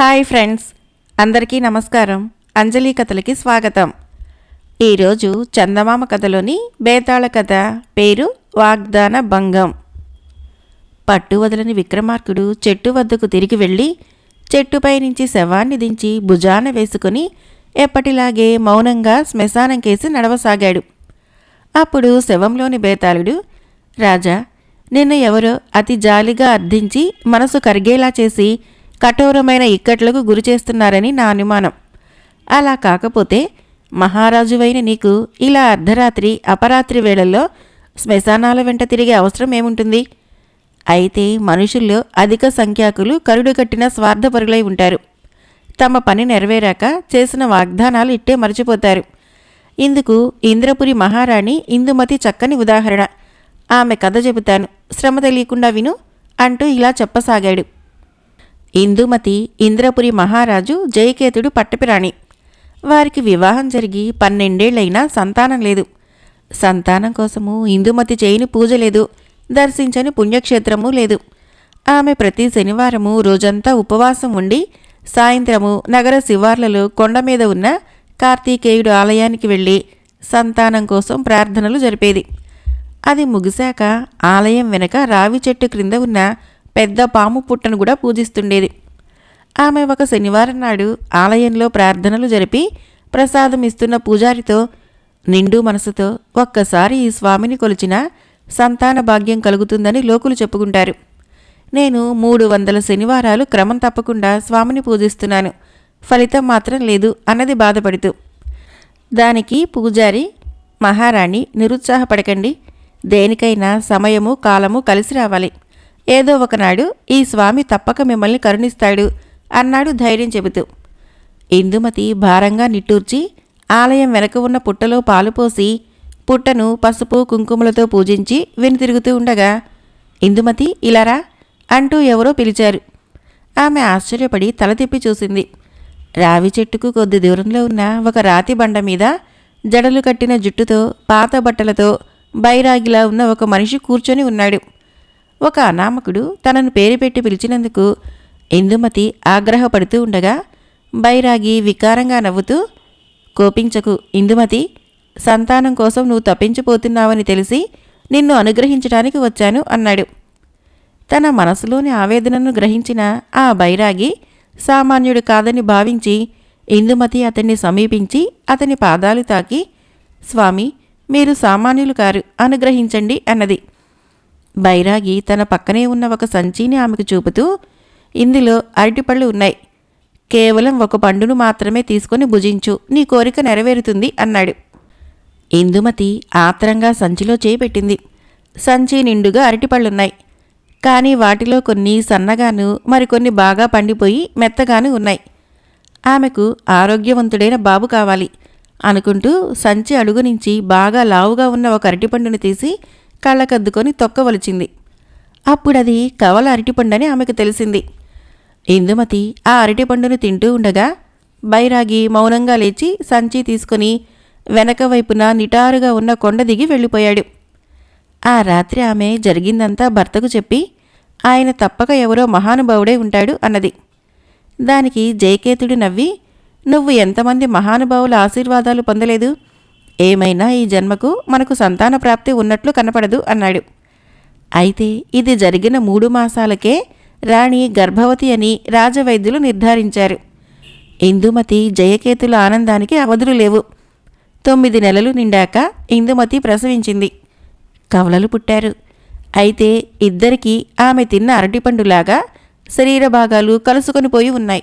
Hi friends అందరికీ నమస్కారం. అంజలి కథలకి స్వాగతం. ఈరోజు చందమామ కథలోని బేతాళ కథ పేరు వాగ్దాన భంగం. పట్టు వదలని విక్రమార్కుడు చెట్టు వద్దకు తిరిగి వెళ్ళి చెట్టుపై నుంచి శవాన్ని దించి భుజాన వేసుకుని ఎప్పటిలాగే మౌనంగా శ్మశానం కేసి నడవసాగాడు. అప్పుడు శవంలోని బేతాళుడు రాజా నిన్ను ఎవరో అతి జాలిగా అర్థించి మనసు కరిగేలా చేసి కఠోరమైన ఇక్కట్లకు గురి చేస్తున్నారని నా అనుమానం. అలా కాకపోతే మహారాజువైన నీకు ఇలా అర్ధరాత్రి అపరాత్రి వేళల్లో శ్మశానాల వెంట తిరిగే అవసరం ఏముంటుంది? అయితే మనుషుల్లో అధిక సంఖ్యాకులు కరుడు కట్టిన స్వార్థపరులై ఉంటారు. తమ పని నెరవేరాక చేసిన వాగ్దానాలు ఇట్టే మర్చిపోతారు. ఇందుకు ఇంద్రపురి మహారాణి ఇందుమతి చక్కని ఉదాహరణ. ఆమె కథ చెబుతాను. శ్రమ తెలియకుండా విను అంటూ ఇలా చెప్పసాగాడు. ఇందుమతి ఇంద్రపురి మహారాజు జయకేతుడు పట్టపిరాణి. వారికి వివాహం జరిగి పన్నెండేళ్ళైనా సంతానం లేదు. సంతానం కోసము ఇందుమతి చేయని పూజ లేదు. దర్శించని పుణ్యక్షేత్రము లేదు. ఆమె ప్రతి శనివారము రోజంతా ఉపవాసం ఉండి సాయంత్రము నగర శివార్లలో కొండ మీద ఉన్న కార్తీకేయుడు ఆలయానికి వెళ్ళి సంతానం కోసం ప్రార్థనలు జరిపేది. అది ముగిశాక ఆలయం వెనక రావి చెట్టు క్రింద ఉన్న పెద్ద పాము పుట్టను కూడా పూజిస్తుండేది. ఆమె ఒక శనివారం నాడు ఆలయంలో ప్రార్థనలు జరిపి ప్రసాదం ఇస్తున్న పూజారితో నిండు మనసుతో ఒక్కసారి ఈ స్వామిని కొలిచిన సంతాన భాగ్యం కలుగుతుందని లోకులు చెప్పుకుంటారు. నేను మూడు వందల శనివారాలు క్రమం తప్పకుండా స్వామిని పూజిస్తున్నాను. ఫలితం మాత్రం లేదు అన్నది బాధపడుతూ. దానికి పూజారి మహారాణి నిరుత్సాహపడకండి. దేనికైనా సమయము కాలము కలిసి రావాలి. ఏదో ఒకనాడు ఈ స్వామి తప్పక మిమ్మల్ని కరుణిస్తాడు అన్నాడు ధైర్యం చెబుతూ. ఇందుమతి భారంగా నిట్టూర్చి ఆలయం వెనక ఉన్న పుట్టలో పాలు పోసి పుట్టను పసుపు కుంకుమలతో పూజించి వెనుతిరుగుతూ ఉండగా ఇందుమతి ఇలారా అంటూ ఎవరో పిలిచారు. ఆమె ఆశ్చర్యపడి తల తిప్పి చూసింది. రావి చెట్టుకు కొద్ది దూరంలో ఉన్న ఒక రాతి బండ మీద జడలు కట్టిన జుట్టుతో పాత బట్టలతో బైరాగిలా ఉన్న ఒక మనిషి కూర్చొని ఉన్నాడు. ఒక అనామకుడు తనను పేరు పెట్టి పిలిచినందుకు ఇందుమతి ఆగ్రహపడుతూ ఉండగా బైరాగి వికారంగా నవ్వుతూ కోపించకు ఇందుమతి సంతానం కోసం నువ్వు తప్పించిపోతున్నావని తెలిసి నిన్ను అనుగ్రహించడానికి వచ్చాను అన్నాడు. తన మనసులోని ఆవేదనను గ్రహించిన ఆ బైరాగి సామాన్యుడు కాదని భావించి ఇందుమతి అతన్ని సమీపించి అతని పాదాలు తాకి స్వామి మీరు సామాన్యులు కారు అనుగ్రహించండి అన్నది. బైరాగి తన పక్కనే ఉన్న ఒక సంచిని ఆమెకు చూపుతూ ఇందులో అరటిపళ్ళు ఉన్నాయి. కేవలం ఒక పండును మాత్రమే తీసుకొని భుజించు. నీ కోరిక నెరవేరుతుంది అన్నాడు. ఇందుమతి ఆత్రంగా సంచిలో చేపెట్టింది సంచి నిండుగా అరటిపళ్ళున్నాయి. కానీ వాటిలో కొన్ని సన్నగాను మరికొన్ని బాగా పండిపోయి మెత్తగాను ఉన్నాయి. ఆమెకు ఆరోగ్యవంతుడైన బాబు కావాలి అనుకుంటూ సంచి అడుగు నుంచి బాగా లావుగా ఉన్న ఒక అరటిపండును తీసి కళ్ళకద్దుకొని తొక్కవలిచింది. అప్పుడది కవల అరటిపండని ఆమెకు తెలిసింది. ఇందుమతి ఆ అరటిపండును తింటూ ఉండగా బైరాగి మౌనంగా లేచి సంచి తీసుకుని వెనక వైపున నిటారుగా ఉన్న కొండ దిగి వెళ్ళిపోయాడు. ఆ రాత్రి ఆమె జరిగిందంతా భర్తకు చెప్పి ఆయన తప్పక ఎవరో మహానుభావుడే ఉంటాడు అన్నది. దానికి జయకేతుడు నవ్వి నువ్వు ఎంతమంది మహానుభావుల ఆశీర్వాదాలు పొందలేదు? ఏమైనా ఈ జన్మకు మనకు సంతాన ప్రాప్తి ఉన్నట్లు కనపడదు అన్నాడు. అయితే ఇది జరిగిన మూడు మాసాలకే రాణి గర్భవతి అని రాజవైద్యులు నిర్ధారించారు. ఇందుమతి జయకేతుల ఆనందానికి అవధులు లేవు. తొమ్మిది నెలలు నిండాక ఇందుమతి ప్రసవించింది. కవలలు పుట్టారు. అయితే ఇద్దరికీ ఆమె తిన్న అరటిపండులాగా శరీర భాగాలు కలుసుకొని పోయి ఉన్నాయి.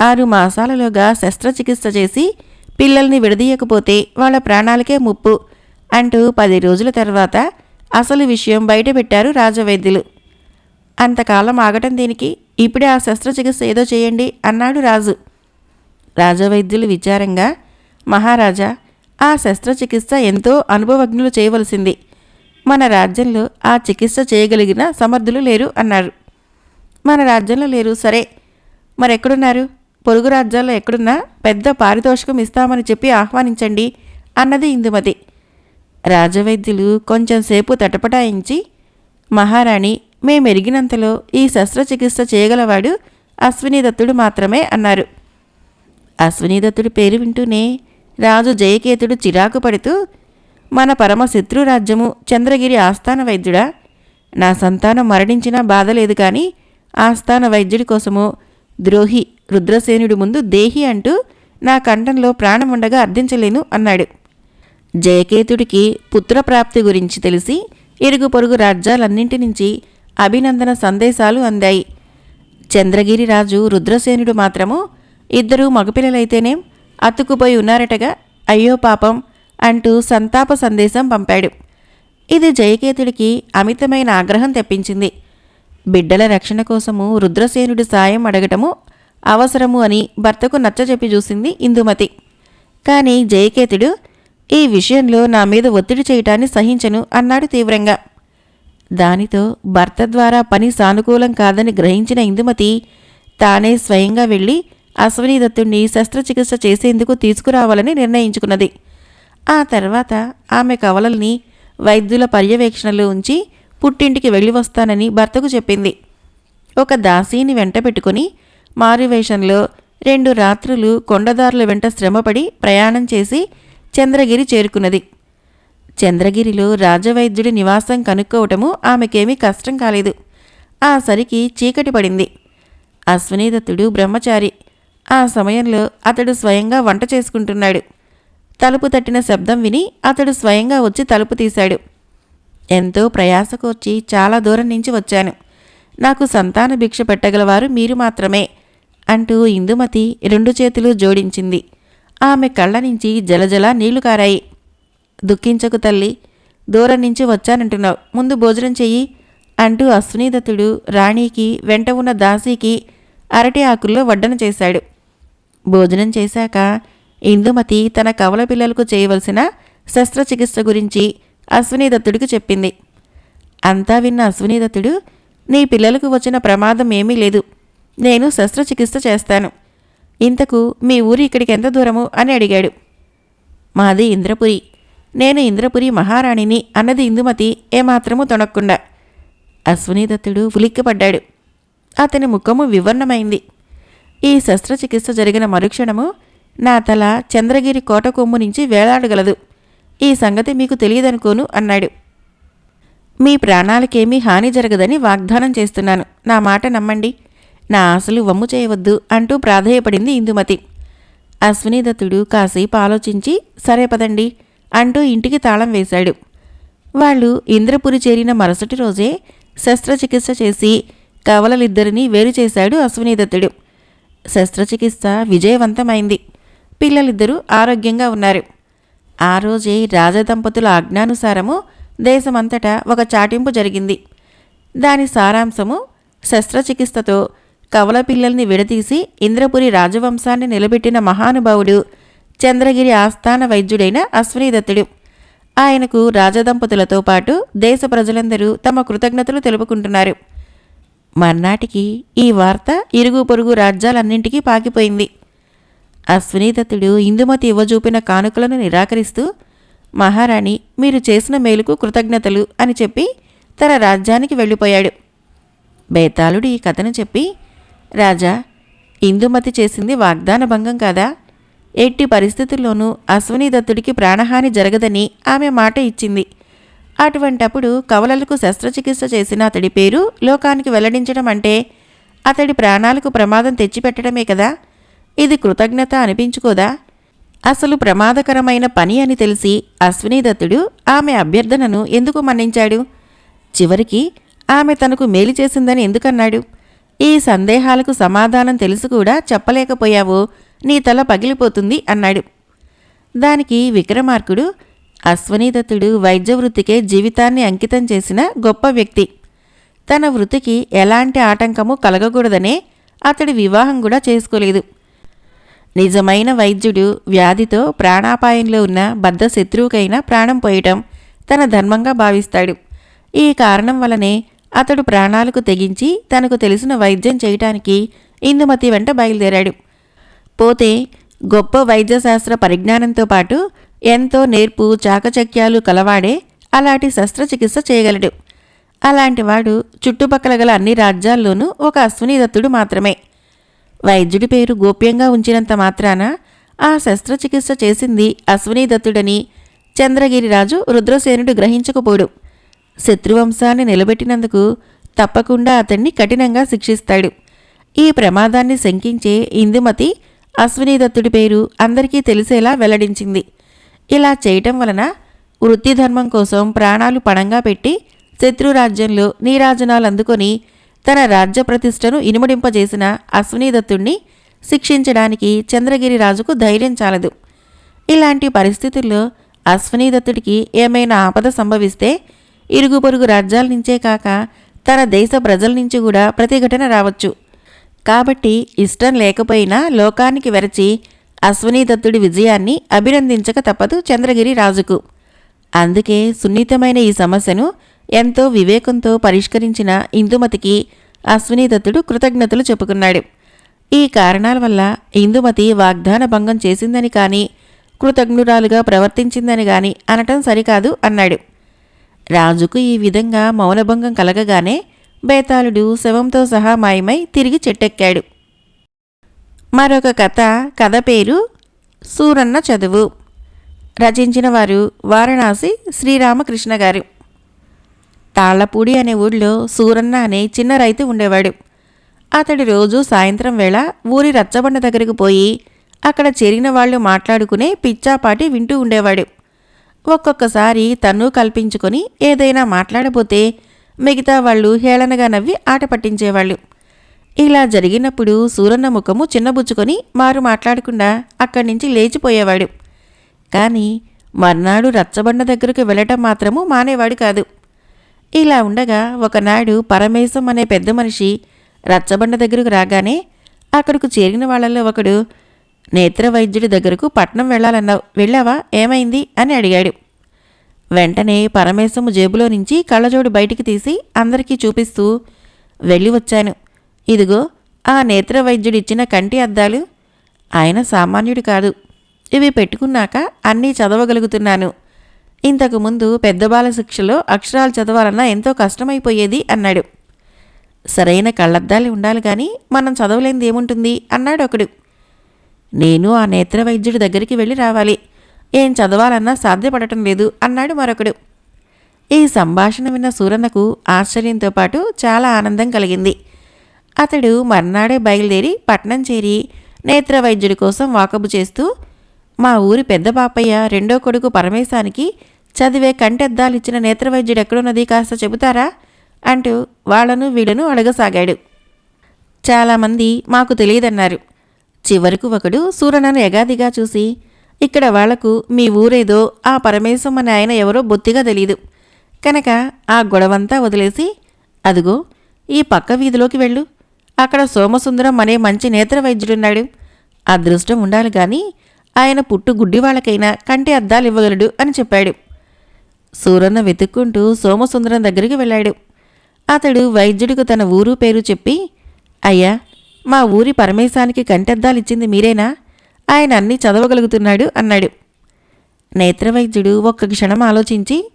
ఆరు మాసాలలోగా శస్త్రచికిత్స చేసి పిల్లల్ని విడదీయకపోతే వాళ్ళ ప్రాణాలకే ముప్పు అంటూ పది రోజుల తర్వాత అసలు విషయం బయటపెట్టారు రాజవైద్యులు. అంతకాలం ఆగటం దీనికి? ఇప్పుడే ఆ శస్త్రచికిత్స ఏదో చేయండి అన్నాడు రాజు. రాజవైద్యులు విచారంగా మహారాజా ఆ శస్త్రచికిత్స ఎంతో అనుభవజ్ఞులు చేయవలసింది. మన రాజ్యంలో ఆ చికిత్స చేయగలిగిన సమర్థులు లేరు అన్నారు. మన రాజ్యంలో లేరు సరే. మరెక్కడున్నారు? పొరుగు రాజ్యాల్లో ఎక్కడున్నా పెద్ద పారితోషికం ఇస్తామని చెప్పి ఆహ్వానించండి అన్నది ఇందుమతి రాజవైద్యులు కొంచెం సేపు తటపటాయించి మహారాణి మేమెరిగినంతలో ఈ శస్త్రచికిత్స చేయగలవాడు అశ్వినీదత్తుడు మాత్రమే అన్నారు. అశ్వినీదత్తుడి పేరు వింటూనే రాజు జయకేతుడు చిరాకు పడుతూ మన పరమ శత్రురాజ్యము చంద్రగిరి ఆస్థాన వైద్యుడా? నా సంతానం మరణించినా బాధ లేదు కానీ ఆస్థాన వైద్యుడి కోసము ద్రోహి రుద్రసేనుడి ముందు దేహి అంటూ నా కంఠంలో ప్రాణం ఉండగా అర్థించలేను అన్నాడు. జయకేతుడికి పుత్రప్రాప్తి గురించి తెలిసి ఇరుగు పొరుగు రాజ్యాలన్నింటి నుంచి అభినందన సందేశాలు అందాయి. చంద్రగిరి రాజు రుద్రసేనుడు మాత్రము ఇద్దరూ మగపిల్లలైతేనేం అతుక్కుపోయి ఉన్నారటగా అయ్యో పాపం అంటూ సంతాప సందేశం పంపాడు. ఇది జయకేతుడికి అమితమైన ఆగ్రహం తెప్పించింది. బిడ్డల రక్షణ కోసము రుద్రసేనుడి సాయం అడగటము అవసరము అని భర్తకు నచ్చజెప్పి చూసింది ఇందుమతి. కానీ జయకేతుడు ఈ విషయంలో నా మీద ఒత్తిడి చేయటాన్ని సహించను అన్నాడు తీవ్రంగా. దానితో భర్త ద్వారా పని సానుకూలం కాదని గ్రహించిన ఇందుమతి తానే స్వయంగా వెళ్ళి అశ్వనీదత్తుణ్ణి శస్త్రచికిత్స చేసేందుకు తీసుకురావాలని నిర్ణయించుకున్నది. ఆ తర్వాత ఆమె కవలల్ని వైద్యుల పర్యవేక్షణలో ఉంచి పుట్టింటికి వెళ్ళి వస్తానని భర్తకు చెప్పింది. ఒక దాసీని వెంట పెట్టుకుని మారువేషంలో రెండు రాత్రులు కొండదారుల వెంట శ్రమపడి ప్రయాణం చేసి చంద్రగిరి చేరుకున్నది. చంద్రగిరిలో రాజవైద్యుడి నివాసం కనుక్కోవటము ఆమెకేమీ కష్టం కాలేదు. ఆ సరికి చీకటి పడింది. అశ్వనీదత్తుడు బ్రహ్మచారి. ఆ సమయంలో అతడు స్వయంగా వంట చేసుకుంటున్నాడు. తలుపు తట్టిన శబ్దం విని అతడు స్వయంగా వచ్చి తలుపు తీశాడు. ఎంతో ప్రయాసకోర్చి చాలా దూరం నుంచి వచ్చాను. నాకు సంతాన భిక్ష పెట్టగలవారు మీరు మాత్రమే అంటూ ఇందుమతి రెండు చేతులు జోడించింది. ఆమె కళ్ళ నుంచి జలజల నీళ్ళు కారాయి. దుఃఖించకు తల్లి దూరం నుంచి వచ్చానంటున్నావు. ముందు భోజనం చెయ్యి అంటూ అశ్వనీదత్తుడు రాణికి వెంట ఉన్న దాసీకి అరటి ఆకుల్లో వడ్డన చేశాడు. భోజనం చేశాక ఇందుమతి తన కవల పిల్లలకు చేయవలసిన శస్త్రచికిత్స గురించి అశ్వనీదత్తుడికి చెప్పింది. అంతా విన్న అశ్వనీదత్తుడు నీ పిల్లలకు వచ్చిన ప్రమాదం ఏమీ లేదు. నేను శస్త్రచికిత్స చేస్తాను. ఇంతకు మీ ఊరు ఇక్కడికి ఎంత దూరము అని అడిగాడు. మాది ఇంద్రపురి. నేను ఇంద్రపురి మహారాణిని అన్నది ఇందుమతి ఏమాత్రము తొణక్కుండా. అశ్వనీదత్తుడు ఉలిక్కిపడ్డాడు. అతని ముఖము వివర్ణమైంది. ఈ శస్త్రచికిత్స జరిగిన మరుక్షణము నా తల చంద్రగిరి కోట కొమ్ము నుంచి వేలాడగలదు. ఈ సంగతి మీకు తెలియదనుకోను అన్నాడు. మీ ప్రాణాలకేమీ హాని జరగదని వాగ్దానం చేస్తున్నాను. నా మాట నమ్మండి. నా ఆశలు వమ్ము చేయవద్దు అంటూ ప్రాధేయపడింది ఇందుమతి. అశ్వినీదత్తుడు కాసేపు ఆలోచించి సరే పదండి అంటూ ఇంటికి తాళం వేశాడు. వాళ్ళు ఇంద్రపురి చేరిన మరుసటి రోజే శస్త్రచికిత్స చేసి కవలలిద్దరినీ వేరు చేశాడు అశ్వినీదత్తుడు శస్త్రచికిత్స విజయవంతమైంది. పిల్లలిద్దరూ ఆరోగ్యంగా ఉన్నారు. ఆ రోజే రాజదంపతుల ఆజ్ఞానుసారము దేశమంతటా ఒక చాటింపు జరిగింది. దాని సారాంశము శస్త్రచికిత్సతో కవల పిల్లల్ని విడదీసి ఇంద్రపురి రాజవంశాన్ని నిలబెట్టిన మహానుభావుడు చంద్రగిరి ఆస్థాన వైద్యుడైన అశ్వనీదత్తుడు ఆయనకు రాజదంపతులతో పాటు దేశ ప్రజలందరూ తమ కృతజ్ఞతలు తెలుపుకుంటున్నారు. మర్నాటికి ఈ వార్త ఇరుగు పొరుగు రాజ్యాలన్నింటికీ పాకిపోయింది. అశ్వనీదత్తుడు ఇందుమతి ఇవ్వజూపిన కానుకలను నిరాకరిస్తూ మహారాణి మీరు చేసిన మేలుకు కృతజ్ఞతలు అని చెప్పి తన రాజ్యానికి వెళ్ళిపోయాడు. బేతాళుడు ఈ కథను చెప్పి రాజా ఇందుమతి చేసింది వాగ్దాన భంగం కాదా? ఎట్టి పరిస్థితుల్లోనూ అశ్వనీదత్తుడికి ప్రాణహాని జరగదని ఆమె మాట ఇచ్చింది. అటువంటప్పుడు కవలలకు శస్త్రచికిత్స చేసిన అతడి పేరు లోకానికి వెల్లడించడం అంటే అతడి ప్రాణాలకు ప్రమాదం తెచ్చిపెట్టడమే కదా? ఇది కృతజ్ఞత అనిపించుకోదా? అసలు ప్రమాదకరమైన పని అని తెలిసి అశ్వినీదత్తుడు ఆమె అభ్యర్థనను ఎందుకు మన్నించాడు? చివరికి ఆమె తనకు మేలు చేసిందని ఎందుకన్నాడు? ఈ సందేహాలకు సమాధానం తెలుసు కూడా చెప్పలేకపోయావో నీ తల పగిలిపోతుంది అన్నాడు. దానికి విక్రమార్కుడు అశ్వనీదత్తుడు వైద్య వృత్తికే జీవితాన్ని అంకితం చేసిన గొప్ప వ్యక్తి. తన వృత్తికి ఎలాంటి ఆటంకము కలగకూడదనే అతడి వివాహం కూడా చేసుకోలేదు. నిజమైన వైద్యుడు వ్యాధితో ప్రాణాపాయంలో ఉన్న బద్ధ శత్రువుకైనా ప్రాణం పోయటం తన ధర్మంగా భావిస్తాడు. ఈ కారణం వలనే అతడు ప్రాణాలకు తెగించి తనకు తెలిసిన వైద్యం చేయటానికి ఇందుమతి వెంట బయలుదేరాడు. పోతే గొప్ప వైద్యశాస్త్ర పరిజ్ఞానంతో పాటు ఎంతో నేర్పు చాకచక్యాలు కలవాడే అలాంటి శస్త్రచికిత్స చేయగలడు. అలాంటివాడు చుట్టుపక్కల గల అన్ని రాజ్యాల్లోనూ ఒక అశ్వనీదత్తుడు మాత్రమే. వైద్యుడి పేరు గోప్యంగా ఉంచినంత మాత్రాన ఆ శస్త్రచికిత్స చేసింది అశ్వినీ దత్తుడని చంద్రగిరిరాజు రుద్రసేనుడు గ్రహించకపోడు. శత్రువంశాన్ని నిలబెట్టినందుకు తప్పకుండా అతన్ని కఠినంగా శిక్షిస్తాడు. ఈ ప్రమాదాన్ని శంకించే ఇందుమతి అశ్వినీదత్తుడి పేరు అందరికీ తెలిసేలా వెల్లడించింది. ఇలా చేయటం వలన వృత్తిధర్మం కోసం ప్రాణాలు పణంగా పెట్టి శత్రురాజ్యంలో నీరాజనాలు అందుకొని తన రాజ్య ప్రతిష్టను ఇనుమడింపజేసిన అశ్వనీదత్తుణ్ణి శిక్షించడానికి చంద్రగిరి రాజుకు ధైర్యం చాలదు. ఇలాంటి పరిస్థితుల్లో అశ్వనీదత్తుడికి ఏమైనా ఆపద సంభవిస్తే ఇరుగు పొరుగు రాజ్యాల నుంచే కాక తన దేశ ప్రజల నుంచి కూడా ప్రతిఘటన రావచ్చు. కాబట్టి ఇష్టం లేకపోయినా లోకానికి వెరచి అశ్వనీదత్తుడి విజయాన్ని అభినందించక తప్పదు చంద్రగిరి రాజుకు అందుకే సున్నితమైన ఈ సమస్యను ఎంతో వివేకంతో పరిష్కరించిన ఇందుమతికి అశ్వినీదత్తుడు కృతజ్ఞతలు చెప్పుకున్నాడు. ఈ కారణాల వల్ల ఇందుమతి వాగ్దాన భంగం చేసిందని కానీ కృతజ్ఞురాలుగా ప్రవర్తించిందని గాని అనటం సరికాదు అన్నాడు. రాజుకు ఈ విధంగా మౌనభంగం కలగగానే బేతాళుడు శవంతో సహా మాయమై తిరిగి చెట్టెక్కాడు. మరొక కథ కథ పేరు సూరన్న చదువు. రచించిన వారు వారణాసి శ్రీరామకృష్ణ గారు. తాళ్ళపూడి అనే ఊళ్ళో సూరన్న అనే చిన్న రైతు ఉండేవాడు. అతడు రోజు సాయంత్రం వేళ ఊరి రచ్చబండ దగ్గరకు పోయి అక్కడ చేరిన వాళ్ళు మాట్లాడుకునే పిచ్చాపాటి వింటూ ఉండేవాడు. ఒక్కొక్కసారి తన్ను కల్పించుకొని ఏదైనా మాట్లాడబోతే మిగతా వాళ్ళు హేళనగా నవ్వి ఆట పట్టించేవాళ్ళు. ఇలా జరిగినప్పుడు సూరన్న ముఖము చిన్నబుచ్చుకొని మారు మాట్లాడకుండా అక్కడి నుంచి లేచిపోయేవాడు. కానీ మర్నాడు రచ్చబండ దగ్గరకు వెళ్ళటం మాత్రము మానేవాడు కాదు. ఇలా ఉండగా ఒకనాడు పరమేశం అనే పెద్ద మనిషి రచ్చబండ దగ్గరకు రాగానే అక్కడకు చేరిన వాళ్ళలో ఒకడు నేత్ర వైద్యుడి దగ్గరకు పట్నం వెళ్ళాలన్నావు వెళ్ళావా? ఏమైంది? అని అడిగాడు. వెంటనే పరమేశము జేబులో నుంచి కళ్ళజోడు బయటికి తీసి అందరికీ చూపిస్తూ వెళ్ళి వచ్చాను. ఇదిగో ఆ నేత్ర వైద్యుడిచ్చిన కంటి అద్దాలు ఆయన సామాన్యుడు కాదు. ఇవి పెట్టుకున్నాక అన్నీ చదవగలుగుతున్నాను. ఇంతకుముందు పెద్ద బాల శిక్షలో అక్షరాలు చదవాలన్నా ఎంతో కష్టమైపోయేది అన్నాడు. సరైన కళ్ళద్దాలు ఉండాలి కానీ మనం చదవలేనిది ఏముంటుంది? అన్నాడు ఒకడు. నేను ఆ నేత్ర వైద్యుడి దగ్గరికి వెళ్ళి రావాలి. ఏం చదవాలన్నా సాధ్యపడటం లేదు అన్నాడు మరొకడు. ఈ సంభాషణ విన్న సూరన్నకు ఆశ్చర్యంతో పాటు చాలా ఆనందం కలిగింది. అతడు మర్నాడే బయలుదేరి పట్నం చేరి నేత్ర వైద్యుడి కోసం వాకబు చేస్తూ మా ఊరి పెద్ద బాపయ్య రెండో కొడుకు పరమేశానికి చదివే కంటెద్దాలిచ్చిన నేత్రవైద్యుడు ఎక్కడున్నది కాస్త చెబుతారా? అంటూ వాళ్ళను వీళ్ళను అడగసాగాడు. చాలామంది మాకు తెలియదన్నారు. చివరకు ఒకడు సూరనను ఎగాదిగా చూసి ఇక్కడ వాళ్ళకు మీ ఊరేదో ఆ పరమేశం అని ఆయన ఎవరో బొత్తిగా తెలీదు. కనుక ఆ గొడవంతా వదిలేసి అదిగో ఈ పక్క వీధిలోకి వెళ్ళు. అక్కడ సోమసుందరం అనే మంచి నేత్ర వైద్యుడున్నాడు అదృష్టం ఉండాలి కానీ ఆయన పుట్టు గుడ్డి వాళ్ళకైనా కంటి అద్దాలు ఇవ్వగలడు అని చెప్పాడు. సూరన్న వెతుక్కుంటూ సోమసుందరం దగ్గరికి వెళ్ళాడు. అతడు వైద్యుడికి తన ఊరు పేరు చెప్పి అయ్యా మా ఊరి పరమేశానికి కంటెద్దాలు ఇచ్చింది మీరేనా? ఆయన అన్నీ చదవగలుగుతున్నాడు అన్నాడు. నేత్రవైద్యుడు ఒక్క క్షణం ఆలోచించి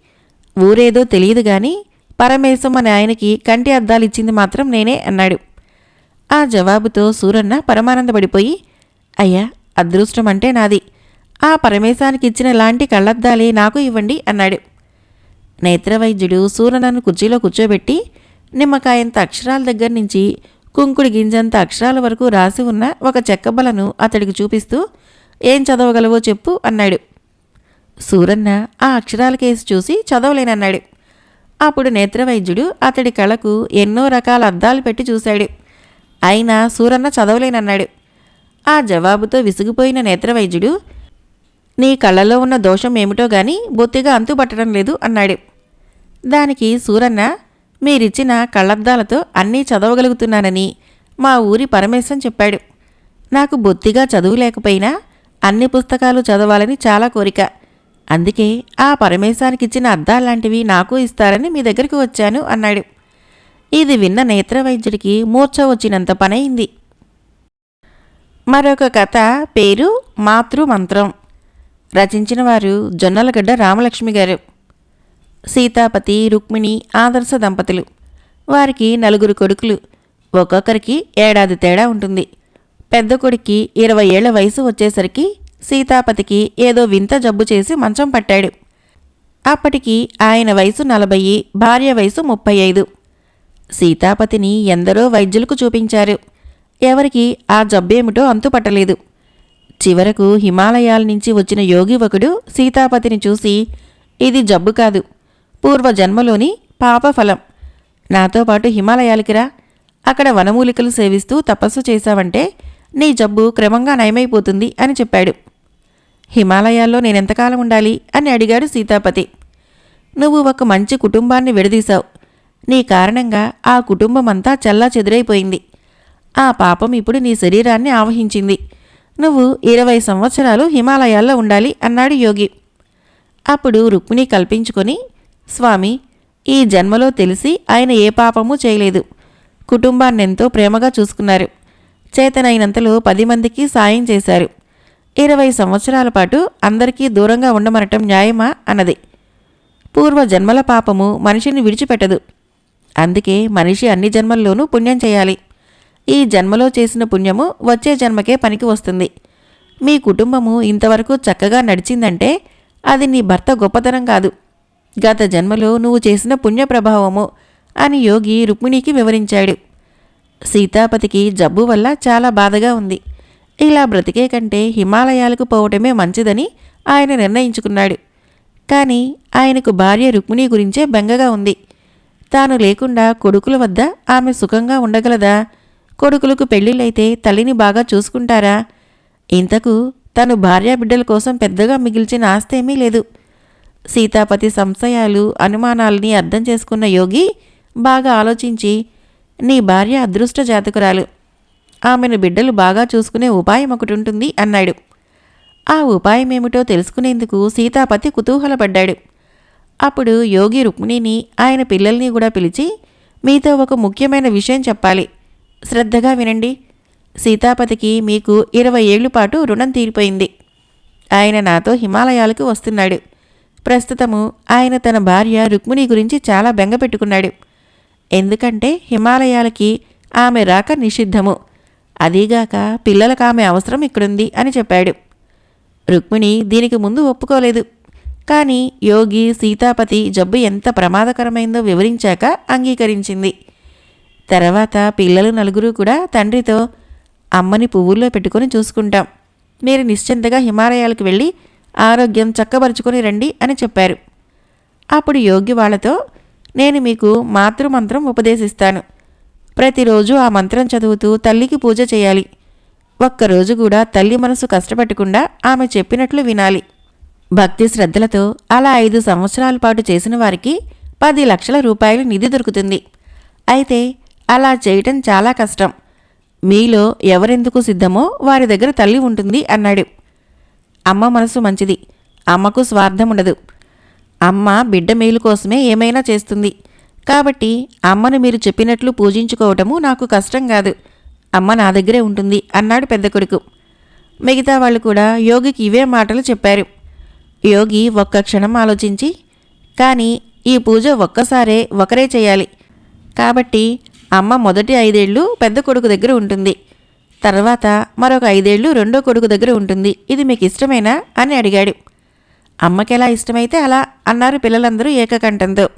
ఊరేదో తెలియదు గాని పరమేశం అనే ఆయనకి కంటి అద్దాలు ఇచ్చింది మాత్రం నేనే అన్నాడు. ఆ జవాబుతో సూరన్న పరమానందపడిపోయి అయ్యా అదృష్టం అంటే నాది. ఆ పరమేశానికి ఇచ్చిన లాంటి కళ్ళద్దాలే నాకు ఇవ్వండి అన్నాడు. నేత్రవైద్యుడు సూరన్నను కుర్చీలో కూర్చోబెట్టి నిమ్మకాయంత అక్షరాల దగ్గర నుంచి కుంకుడి గింజంత అక్షరాల వరకు రాసి ఉన్న ఒక చెక్కబలను అతడికి చూపిస్తూ ఏం చదవగలవో చెప్పు అన్నాడు. సూరన్న ఆ అక్షరాల కేసు చూసి చదవలేనన్నాడు. అప్పుడు నేత్రవైద్యుడు అతడి కళకు ఎన్నో రకాల అద్దాలు పెట్టి చూశాడు. అయినా సూరన్న చదవలేనన్నాడు. ఆ జవాబుతో విసిగిపోయిన నేత్రవైద్యుడు నీ కళ్ళలో ఉన్న దోషం ఏమిటో గాని బొత్తిగా అంతుపట్టడం లేదు అన్నాడు. దానికి సూరన్న మీరిచ్చిన కళ్ళద్దాలతో అన్నీ చదవగలుగుతున్నానని మా ఊరి పరమేశం చెప్పాడు. నాకు బొత్తిగా చదువు లేకపోయినా అన్ని పుస్తకాలు చదవాలని చాలా కోరిక. అందుకే ఆ పరమేశానికిచ్చిన అద్దాలాంటివి నాకు ఇస్తారని మీ దగ్గరికి వచ్చాను అన్నాడు. ఇది విన్న నేత్ర వైద్యుడికి మూర్ఛ వచ్చినంత పనైంది మరొక కథ పేరు మాతృమంత్రం. రచించిన వారు జొన్నలగడ్డ రామలక్ష్మి గారు. సీతాపతి రుక్మిణి ఆదర్శ దంపతులు. వారికి నలుగురు కొడుకులు. ఒక్కొక్కరికి ఏడాది తేడా ఉంటుంది. పెద్ద కొడుక్కి ఇరవై ఏళ్ళ వయసు వచ్చేసరికి సీతాపతికి ఏదో వింత జబ్బు చేసి మంచం పట్టాడు. అప్పటికి ఆయన వయసు నలభై భార్య వయసు ముప్పై ఐదు. సీతాపతిని ఎందరో వైద్యులకు చూపించారు. ఎవరికి ఆ జబ్బేమిటో అంతుపట్టలేదు. చివరకు హిమాలయాల నుంచి వచ్చిన యోగి ఒకడు సీతాపతిని చూసి ఇది జబ్బు కాదు. పూర్వజన్మలోని పాపఫలం. నాతో పాటు హిమాలయాలకి రా. అక్కడ వనమూలికలు సేవిస్తూ తపస్సు చేశావంటే నీ జబ్బు క్రమంగా నయమైపోతుంది అని చెప్పాడు. హిమాలయాల్లో నేనెంతకాలం ఉండాలి అని అడిగాడు సీతాపతి. నువ్వు ఒక మంచి కుటుంబాన్ని విడదీశావు. నీ కారణంగా ఆ కుటుంబం అంతా చల్లా చెదురైపోయింది. ఆ పాపం ఇప్పుడు నీ శరీరాన్ని ఆవహించింది. నువ్వు ఇరవై సంవత్సరాలు హిమాలయాల్లో ఉండాలి అన్నాడు యోగి. అప్పుడు రుక్మిణి కల్పించుకొని స్వామి ఈ జన్మలో తెలిసి ఆయన ఏ పాపమూ చేయలేదు. కుటుంబాన్నెంతో ప్రేమగా చూసుకున్నారు. చేతనైనంతలో పది మందికి సాయం చేశారు. ఇరవై సంవత్సరాల పాటు అందరికీ దూరంగా ఉండమనటం న్యాయమా అన్నది. పూర్వ జన్మల పాపము మనిషిని విడిచిపెట్టదు. అందుకే మనిషి అన్ని జన్మల్లోనూ పుణ్యం చేయాలి. ఈ జన్మలో చేసిన పుణ్యము వచ్చే జన్మకే పనికి వస్తుంది. మీ కుటుంబము ఇంతవరకు చక్కగా నడిచిందంటే అది నీ భర్త గొప్పతనం కాదు. గత జన్మలో నువ్వు చేసిన పుణ్య ప్రభావము అని యోగి రుక్మిణికి వివరించాడు. సీతాపతికి జబ్బు వల్ల చాలా బాధగా ఉంది. ఇలా బ్రతికే కంటే హిమాలయాలకు పోవటమే మంచిదని ఆయన నిర్ణయించుకున్నాడు. కానీ ఆయనకు భార్య రుక్మిణి గురించే బెంగగా ఉంది. తాను లేకుండా కొడుకుల వద్ద ఆమె సుఖంగా ఉండగలదా? కొడుకులకు పెళ్ళిళ్ళైతే తల్లిని బాగా చూసుకుంటారా? ఇంతకు తను భార్యా బిడ్డల కోసం పెద్దగా మిగిల్చిన ఆస్తేమీ లేదు. సీతాపతి సంశయాలు అనుమానాలని అర్థం చేసుకున్న యోగి బాగా ఆలోచించి నీ భార్య అదృష్ట జాతకురాలు. ఆమెను బిడ్డలు బాగా చూసుకునే ఉపాయం ఒకటి ఉంటుంది అన్నాడు. ఆ ఉపాయం ఏమిటో తెలుసుకునేందుకు సీతాపతి కుతూహలపడ్డాడు. అప్పుడు యోగి రుక్మిణిని ఆయన పిల్లల్ని కూడా పిలిచి మీతో ఒక ముఖ్యమైన విషయం చెప్పాలి. శ్రద్ధగా వినండి. సీతాపతికి మీకు ఇరవై ఏళ్ళ పాటు రుణం తీరిపోయింది. ఆయన నాతో హిమాలయాలకు వస్తున్నాడు. ప్రస్తుతము ఆయన తన భార్య రుక్మిణి గురించి చాలా బెంగ పెట్టుకున్నాడు. ఎందుకంటే హిమాలయాలకి ఆమె రాక నిషిద్ధము. అదీగాక పిల్లలకు ఆమె అవసరం ఇక్కడుంది అని చెప్పాడు. రుక్మిణి దీనికి ముందు ఒప్పుకోలేదు. కానీ యోగి సీతాపతి జబ్బు ఎంత ప్రమాదకరమైందో వివరించాక అంగీకరించింది. తర్వాత పిల్లలు నలుగురు కూడా తండ్రితో అమ్మని పువ్వుల్లో పెట్టుకొని చూసుకుంటాం. మీరు నిశ్చింతగా హిమాలయాలకు వెళ్ళి ఆరోగ్యం చక్కబరుచుకొని రండి అని చెప్పారు. అప్పుడు యోగి వాళ్ళతో నేను మీకు మాతృమంత్రం ఉపదేశిస్తాను. ప్రతిరోజు ఆ మంత్రం చదువుతూ తల్లికి పూజ చేయాలి. ఒక్కరోజు కూడా తల్లి మనసు కష్టపెట్టకుండా ఆమె చెప్పినట్లు వినాలి. భక్తి శ్రద్ధలతో అలా ఐదు సంవత్సరాల పాటు చేసిన వారికి పది లక్షల రూపాయలు నిధి దొరుకుతుంది. అయితే అలా చేయటం చాలా కష్టం. మీలో ఎవరెందుకు సిద్ధమో వారి దగ్గర తల్లి ఉంటుంది అన్నాడు. అమ్మ మనసు మంచిది. అమ్మకు స్వార్థం ఉండదు. అమ్మ బిడ్డ మేలు కోసమే ఏమైనా చేస్తుంది. కాబట్టి అమ్మను మీరు చెప్పినట్లు పూజించుకోవటము నాకు కష్టం కాదు. అమ్మ నా దగ్గరే ఉంటుంది అన్నాడు పెద్ద కొడుకు. మిగతా వాళ్ళు కూడా యోగికి ఇవే మాటలు చెప్పారు. యోగి ఒక్క క్షణం ఆలోచించి కానీ ఈ పూజ ఒక్కసారే ఒకరే చేయాలి. కాబట్టి అమ్మ మొదటి ఐదేళ్ళు పెద్ద కొడుకు దగ్గర ఉంటుంది. తర్వాత మరొక ఐదేళ్ళు రెండో కొడుకు దగ్గర ఉంటుంది. ఇది మీకు ఇష్టమేనా అని అడిగాడు. అమ్మకెలా ఇష్టమైతే అలా అన్నారు పిల్లలందరూ ఏకకంఠంతో.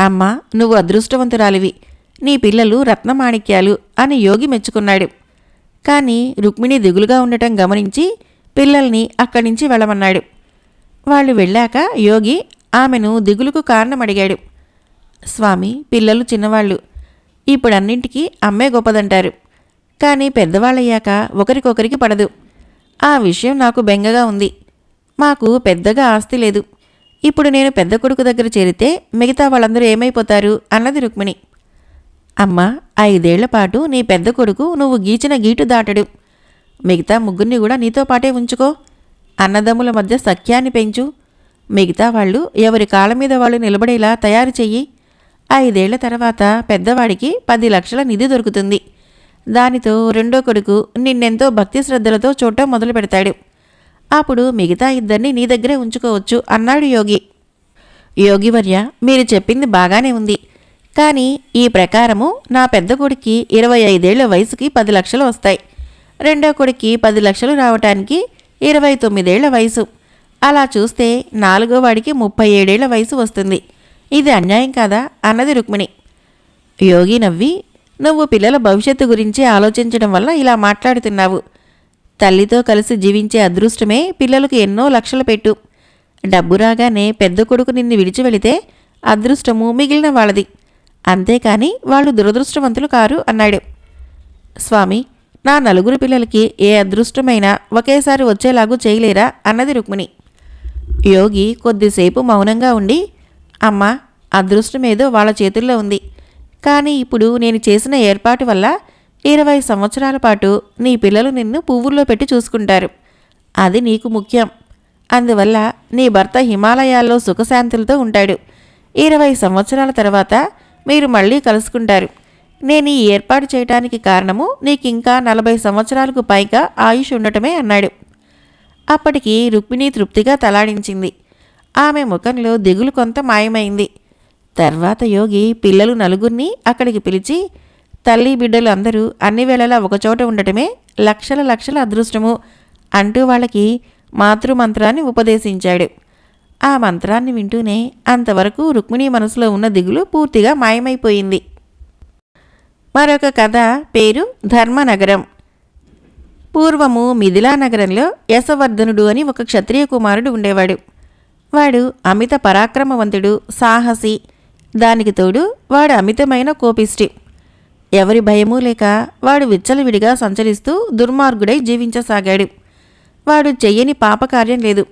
అమ్మ నువ్వు అదృష్టవంతురాలివి. నీ పిల్లలు రత్నమాణిక్యాలు అని యోగి మెచ్చుకున్నాడు. కానీ రుక్మిణి దిగులుగా ఉండటం గమనించి పిల్లల్ని అక్కడి నుంచి వెళ్ళమన్నాడు. వాళ్ళు వెళ్ళాక యోగి ఆమెను దిగులుకు కారణం అడిగాడు. స్వామి పిల్లలు చిన్నవాళ్ళు. ఇప్పుడన్నింటికీ అమ్మే గొప్పదంటారు. కానీ పెద్దవాళ్ళయ్యాక ఒకరికొకరికి పడదు. ఆ విషయం నాకు బెంగగా ఉంది. మాకు పెద్దగా ఆస్తి లేదు. ఇప్పుడు నేను పెద్ద కొడుకు దగ్గర చేరితే మిగతా వాళ్ళందరూ ఏమైపోతారు? అన్నది రుక్మిణి. అమ్మ ఐదేళ్ళ పాటు నీ పెద్ద కొడుకు నువ్వు గీచిన గీటు దాటడు. మిగతా ముగ్గురిని కూడా నీతో పాటే ఉంచుకో. అన్నదమ్ముల మధ్య సఖ్యాన్ని పెంచు. మిగతా వాళ్ళు ఎవరి కాళ్ళ మీద వాళ్ళు నిలబడేలా తయారు చెయ్యి. ఐదేళ్ళ తర్వాత పెద్దవాడికి పది లక్షల నిధి దొరుకుతుంది. దానితో రెండో కొడుకు నిన్నెంతో భక్తి శ్రద్ధలతో చూడటం మొదలు పెడతాడు. అప్పుడు మిగతా ఇద్దరిని నీ దగ్గరే ఉంచుకోవచ్చు అన్నాడు యోగి. యోగివర్య మీరు చెప్పింది బాగానే ఉంది. కానీ ఈ ప్రకారము నా పెద్ద కొడుక్కి ఇరవై ఐదేళ్ళ వయసుకి పది లక్షలు వస్తాయి. రెండో కొడుక్కి పది లక్షలు రావటానికి ఇరవై తొమ్మిదేళ్ళ వయసు. అలా చూస్తే నాలుగో వాడికి ముప్పై ఏడేళ్ళ వయసు వస్తుంది. ఇది అన్యాయం కాదా? అన్నది రుక్మిణి. యోగి నవ్వి నువ్వు పిల్లల భవిష్యత్తు గురించి ఆలోచించడం వల్ల ఇలా మాట్లాడుతున్నావు. తల్లితో కలిసి జీవించే అదృష్టమే పిల్లలకు ఎన్నో లక్షలు పెట్టు. డబ్బు రాగానే పెద్ద కొడుకు నిన్ను విడిచి వెళితే అదృష్టము మిగిలిన వాళ్ళది. అంతేకాని వాళ్ళు దురదృష్టవంతులు కారు అన్నాడు. స్వామి నా నలుగురు పిల్లలకి ఏ అదృష్టమైనా ఒకేసారి వచ్చేలాగూ చేయలేరా? అన్నది రుక్మిణి. యోగి కొద్దిసేపు మౌనంగా ఉండి అమ్మ అదృష్టమేదో వాళ్ళ చేతుల్లో ఉంది. కానీ ఇప్పుడు నేను చేసిన ఏర్పాటు వల్ల ఇరవై సంవత్సరాల పాటు నీ పిల్లలు నిన్ను పువ్వుల్లో పెట్టి చూసుకుంటారు. అది నీకు ముఖ్యం. అందువల్ల నీ భర్త హిమాలయాల్లో సుఖశాంతులతో ఉంటాడు. ఇరవై సంవత్సరాల తర్వాత మీరు మళ్ళీ కలుసుకుంటారు. నేను ఈ ఏర్పాటు చేయడానికి కారణము నీకు ఇంకా నలభై సంవత్సరాలకు పైగా ఆయుష్ ఉండటమే అన్నాడు. అప్పటికి రుక్మిణి తృప్తిగా తలాడించింది. ఆమె ముఖంలో దిగులు కొంత మాయమైంది. తర్వాత యోగి పిల్లలు నలుగురిని అక్కడికి పిలిచి తల్లి బిడ్డలు అందరూ అన్ని వేళలా ఒకచోట ఉండటమే లక్షల లక్షల అదృష్టము అంటూ వాళ్ళకి మాతృమంత్రాన్ని ఉపదేశించాడు. ఆ మంత్రాన్ని వింటూనే అంతవరకు రుక్మిణి మనసులో ఉన్న దిగులు పూర్తిగా మాయమైపోయింది. మరొక కథ పేరు ధర్మనగరం. పూర్వము మిథిలా నగరంలో యశవర్ధనుడు అని ఒక క్షత్రియ కుమారుడు ఉండేవాడు. వాడు అమిత పరాక్రమవంతుడు సాహసి దానికి తోడు వాడు అమితమైన కోపిష్టి. ఎవరి భయమూ లేక వాడు విచ్చలవిడిగా సంచరిస్తూ దుర్మార్గుడై జీవించసాగాడు. వాడు చెయ్యని పాపకార్యం లేదు.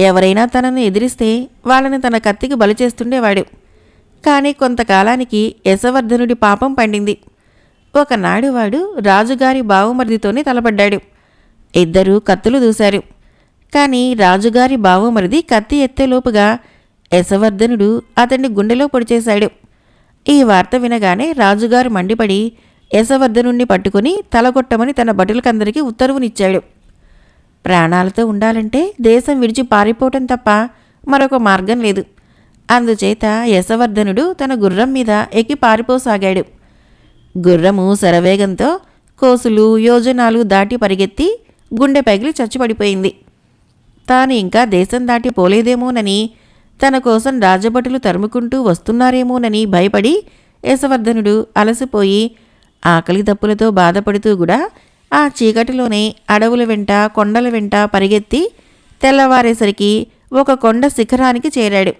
ఎవరైనా తనను ఎదిరిస్తే వాళ్ళని తన కత్తికి బలి చేస్తుండేవాడు. కానీ కొంతకాలానికి యశవర్ధనుడి పాపం పండింది. ఒకనాడు వాడు రాజుగారి బావుమరిదితోనే తలపడ్డాడు. ఇద్దరూ కత్తులు దూశారు. కానీ రాజుగారి బావుమరిది కత్తి ఎత్తేలోపుగా యశవర్ధనుడు అతన్ని గుండెలో పొడిచేశాడు. ఈ వార్త వినగానే రాజుగారు మండిపడి యశవర్ధనుణ్ణి పట్టుకుని తలగొట్టమని తన భటులకందరికీ ఉత్తర్వునిచ్చాడు. ప్రాణాలతో ఉండాలంటే దేశం విడిచి పారిపోవటం తప్ప మరొక మార్గం లేదు. అందుచేత యశవర్ధనుడు తన గుర్రం మీద ఎక్కి పారిపోసాగాడు. గుర్రము శరవేగంతో కోసులు యోజనాలు దాటి పరిగెత్తి గుండె పగిలి చచ్చిపడిపోయింది. తాను ఇంకా దేశం దాటి పోలేదేమోనని తన కోసం రాజభటులు తరుముకుంటూ వస్తున్నారేమోనని భయపడి యశవర్ధనుడు అలసిపోయి ఆకలి దప్పులతో బాధపడుతూ కూడా ఆ చీకటిలోనే అడవుల వెంట కొండల వెంట పరిగెత్తి తెల్లవారేసరికి ఒక కొండ శిఖరానికి చేరాడు.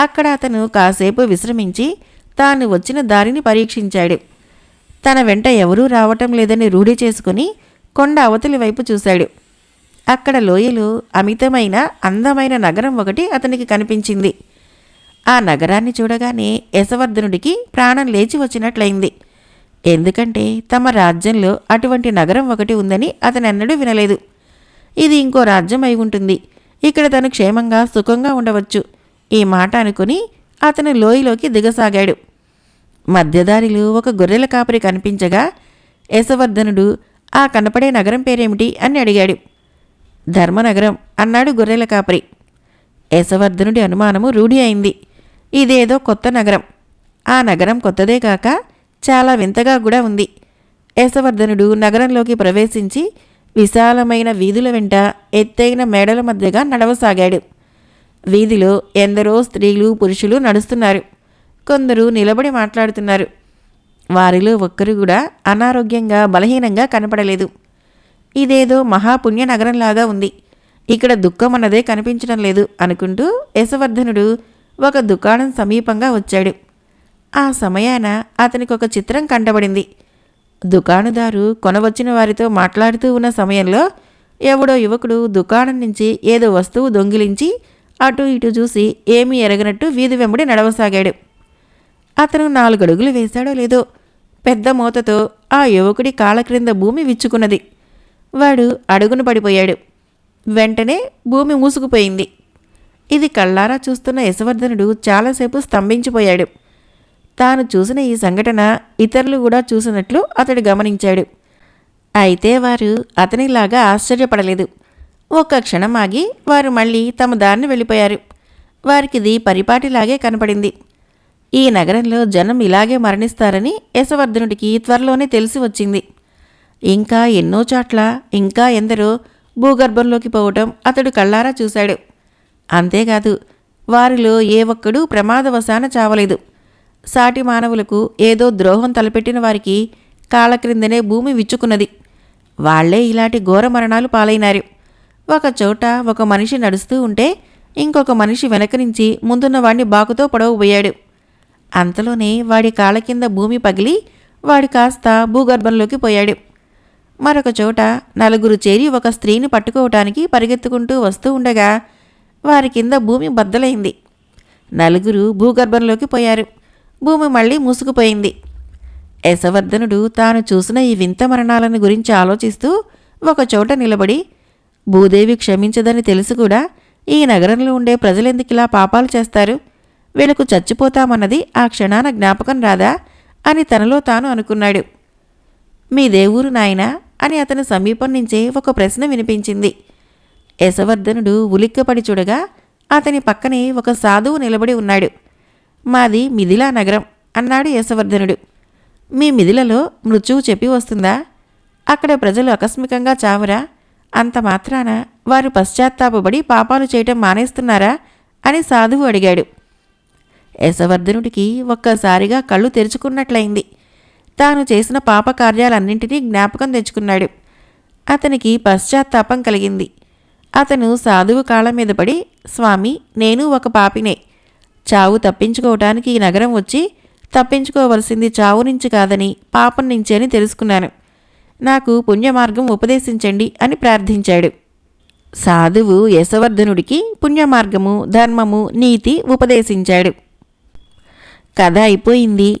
అక్కడ అతను కాసేపు విశ్రమించి తాను వచ్చిన దారిని పరీక్షించాడు. తన వెంట ఎవరూ రావటం లేదని రూఢి చేసుకుని కొండ అవతలి వైపు చూశాడు. అక్కడ లోయలో అమితమైన అందమైన నగరం ఒకటి అతనికి కనిపించింది. ఆ నగరాన్ని చూడగానే యశవర్ధనుడికి ప్రాణం లేచి వచ్చినట్లయింది. ఎందుకంటే తమ రాజ్యంలో అటువంటి నగరం ఒకటి ఉందని అతనెన్నడూ వినలేదు. ఇది ఇంకో రాజ్యం అయి ఉంటుంది. ఇక్కడ తను క్షేమంగా సుఖంగా ఉండవచ్చు. ఈ మాట అనుకుని అతను లోయలోకి దిగసాగాడు. మధ్యదారిలో ఒక గొర్రెల కాపరి కనిపించగా యశవర్ధనుడు ఆ కనపడే నగరం పేరేమిటి? అని అడిగాడు. ధర్మనగరం అన్నాడు గొర్రెల కాపరి. యశవర్ధనుడి అనుమానము రూఢి అయింది. ఇదేదో కొత్త నగరం. ఆ నగరం కొత్తదే కాక చాలా వింతగా కూడా ఉంది. యశవర్ధనుడు నగరంలోకి ప్రవేశించి విశాలమైన వీధుల వెంట ఎత్తైన మేడల మధ్యగా నడవసాగాడు. వీధిలో ఎందరో స్త్రీలు పురుషులు నడుస్తున్నారు. కొందరు నిలబడి మాట్లాడుతున్నారు. వారిలో ఒక్కరు కూడా అనారోగ్యంగా బలహీనంగా కనపడలేదు. ఇదేదో మహాపుణ్య నగరంలాగా ఉంది. ఇక్కడ దుఃఖం అన్నదే కనిపించడం లేదు అనుకుంటూ యశవర్ధనుడు ఒక దుకాణం సమీపంగా వచ్చాడు. ఆ సమయాన అతనికి ఒక చిత్రం కంటబడింది. దుకాణదారు కొనవచ్చిన వారితో మాట్లాడుతూ ఉన్న సమయంలో ఎవడో యువకుడు దుకాణం నుంచి ఏదో వస్తువు దొంగిలించి అటు ఇటు చూసి ఏమీ ఎరగనట్టు వీధి వెంబడి నడవసాగాడు. అతను నాలుగడుగులు వేశాడో లేదో పెద్ద మూతతో ఆ యువకుడి కాళ్ళ క్రింద భూమి విచ్చుకున్నది. వాడు అడుగున పడిపోయాడు. వెంటనే భూమి మూసుకుపోయింది. ఇది కళ్ళారా చూస్తున్న యశవర్ధనుడు చాలాసేపు స్తంభించిపోయాడు. తాను చూసిన ఈ సంఘటన ఇతరులు కూడా చూసినట్లు అతడు గమనించాడు. అయితే వారు అతనిలాగా ఆశ్చర్యపడలేదు. ఒక్క క్షణం ఆగి వారు మళ్ళీ తమ దారిని వెళ్ళిపోయారు. వారికిది పరిపాటిలాగే కనపడింది. ఈ నగరంలో జనం ఇలాగే మరణిస్తారని యశవర్ధనుడికి త్వరలోనే తెలిసి వచ్చింది. ఇంకా ఎన్నో చోట్ల ఇంకా ఎందరో భూగర్భంలోకి పోవటం అతడు కళ్ళారా చూశాడు. అంతేకాదు వారిలో ఏ ఒక్కడూ ప్రమాదవశాన చావలేదు. సాటి మానవులకు ఏదో ద్రోహం తలపెట్టిన వారికి కాళ్ళ క్రిందనే భూమి విచ్చుకున్నది. వాళ్ళే ఇలాంటి ఘోర మరణాలు పాలైనారు. ఒక చోట ఒక మనిషి నడుస్తూ ఉంటే ఇంకొక మనిషి వెనక నుంచి ముందున్న వాడిని బాకుతో పొడవబోయాడు. అంతలోనే వాడి కాళ్ళ కింద భూమి పగిలి వాడి కాస్త భూగర్భంలోకి పోయాడు. మరొక చోట నలుగురు చేరి ఒక స్త్రీని పట్టుకోవటానికి పరిగెత్తుకుంటూ వస్తూ ఉండగా వారి కింద భూమి బద్దలైంది. నలుగురు భూగర్భంలోకి పోయారు. భూమి మళ్ళీ మూసుకుపోయింది. యశవర్ధనుడు తాను చూసిన ఈ వింత మరణాలను గురించి ఆలోచిస్తూ ఒకచోట నిలబడి భూదేవి క్షమించదని తెలిసి కూడా ఈ నగరంలో ఉండే ప్రజలెందుకు ఇలా పాపాలు చేస్తారు? వీళ్ళకు చచ్చిపోతామన్నది ఆ క్షణాన జ్ఞాపకం రాదా అని తనలో తాను అనుకున్నాడు. మీ దేవురు నాయనా అని అతని సమీపం నుంచే ఒక ప్రశ్న వినిపించింది. యశవర్ధనుడు ఉలిక్కపడి చూడగా అతని పక్కనే ఒక సాధువు నిలబడి ఉన్నాడు. మాది మిథిలా నగరం అన్నాడు యశవర్ధనుడు. మీ మిథిలలో మృత్యువు చెప్పి వస్తుందా? అక్కడ ప్రజలు ఆకస్మికంగా చావరా? అంత మాత్రాన వారు పశ్చాత్తాపబడి పాపాలు చేయటం మానేస్తున్నారా అని సాధువు అడిగాడు. యశవర్ధనుడికి ఒక్కసారిగా కళ్ళు తెరుచుకున్నట్లయింది. తాను చేసిన పాపకార్యాలన్నింటినీ జ్ఞాపకం తెచ్చుకున్నాడు. అతనికి పశ్చాత్తాపం కలిగింది. అతను సాధువు కాళ్ళ మీద పడి స్వామి నేను ఒక పాపినే. చావు తప్పించుకోవటానికి ఈ నగరం వచ్చి తప్పించుకోవలసింది చావు నుంచి కాదని పాపం నుంచి అని తెలుసుకున్నాను. నాకు పుణ్యమార్గం ఉపదేశించండి అని ప్రార్థించాడు. సాధువు యశవర్ధనుడికి పుణ్యమార్గము ధర్మము నీతి ఉపదేశించాడు. కథ అయిపోయింది.